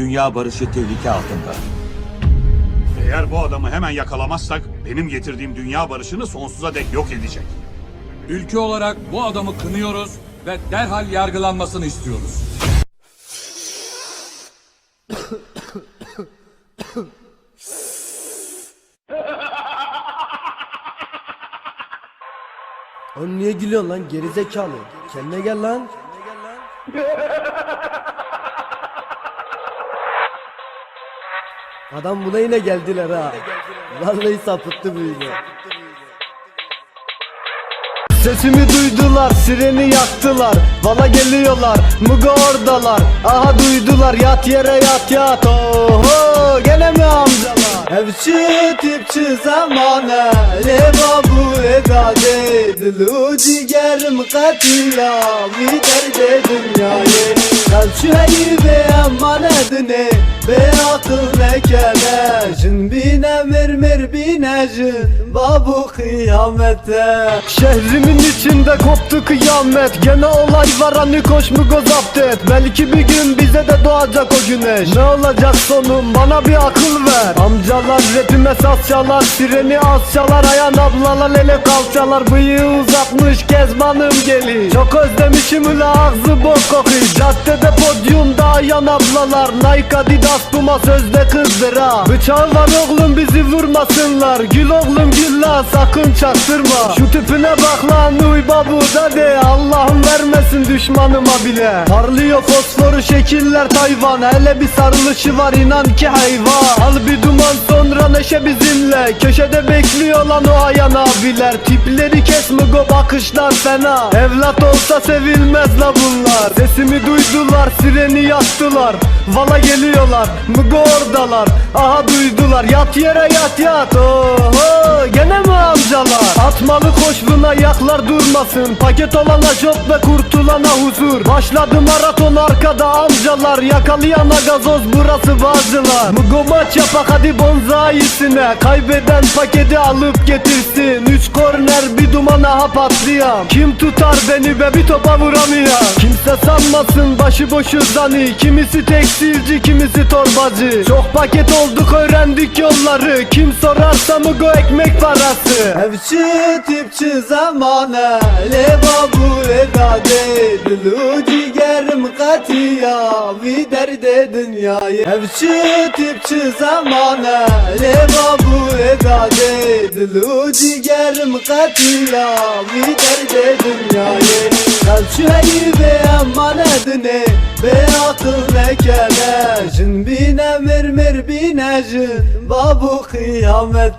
dünya barışı tehlike altında. Eğer bu adamı hemen yakalamazsak benim getirdiğim dünya barışını sonsuza dek yok edecek. Ülke olarak bu adamı kınıyoruz ve derhal yargılanmasını istiyoruz. Oğlum niye gülüyorsun lan gerizekalı? Kendine gel lan. Adam buna yine geldiler ha. Vallahi sapıttı bu yine. Sesimi duydular, sireni yaktılar. Valla geliyorlar, Mugo oradalar. Aha duydular, yat yere yat yat. Oho, gene mi amcalar? Evçi tipçi zamane. Leva bu edade Dilu cigerim katila Bir derde dünyayı. Kalçı heyi ve emanetini Be akıl ne kelejin Bine mirmir binejin Babu kıyamete. Şehrimin içinde koptu kıyamet Gene olay var hani koş mu gozapt et. Belki bir gün bize de doğacak o güneş. Ne olacak sonum bana bir akıl ver. Amcalar rapime saz çalar Sireni az çalar Ayan ablalar ele kalçalar. Bıyığı uzatmış kezbanım geli Çok özlemişim ula ağzı bok kokuyor. Caddede podyumda ayan ablalar. Nike Adidas Puma sözde kızdıra. Bıçağı oğlum bizi vurmasınlar. Gül oğlum gül la sakın çaktırma. Şu tipine bak lan uy babu de Allah'ım vermesin düşmanıma bile. Parlıyor fosforu şekiller Tayvan. Hele bir sarılışı var inan ki hayvan. Al bir duman sonra neşe bizimle. Köşede bekliyor lan o ayan abiler. Tipleri kesme go bakışlar fena. Evlat olsa sevilmez la bunlar. Sesimi duydular sireni yaktılar. Vala geliyorlar. Mugo oradalar. Aha duydular yat yere yat yat. Oho gene mi amcalar? Atmalı koş buna yaklar durmasın. Paket olana job ve kurtulana huzur. Başladı maraton arkada amcalar. Yakalayana gazoz burası bazılar. Mugo maç yapak hadi bonzayisine Kaybeden paketi alıp getirsin. Üç korner bir dumana ha patlayan Kim tutar beni be bir topa vuramayan Kimse sanmasın başıboşu zani. Kimisi tekstilci kimisi torbacı Çok paket olduk öğrendik yolları. Kim sorarsa Mugo ekmek parası. Evçi tipçi zamane Leva bu edade Dilu cigerim katiya Vi derde dünyayı. Evçi tipçi zamane Leva bu edade Dilu cigerim katiya Vi derde dünyayı. Kalçı heyi ve emanetini Ne kelejin Bine mirmir binejin Babu kıyamet